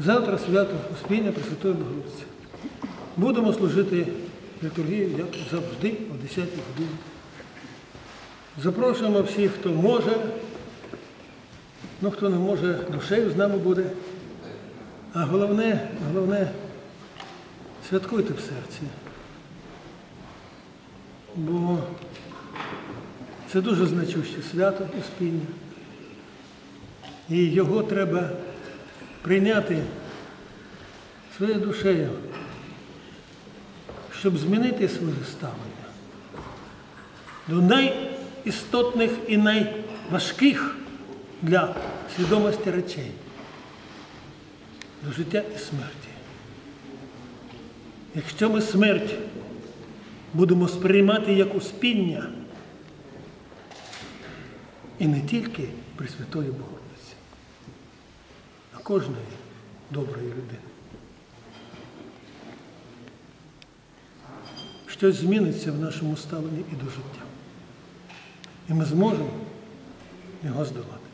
Завтра свято Успіння Пресвятої Богородиці. Будемо служити літургію, як завжди, о 10 годині. Запрошуємо всіх, хто може, ну хто не може, душею з нами буде. А головне, головне, святкуйте в серці. Бо це дуже значуще свято Успіння. І його треба прийняти своєю душею, щоб змінити своє ставлення до найістотних і найважких для свідомості речей, до життя і смерті. Якщо ми смерть будемо сприймати як успіння, і не тільки Пресвятої Богородиці, а кожної доброї людини. Щось зміниться в нашому ставленні і до життя. І ми зможемо його здолати.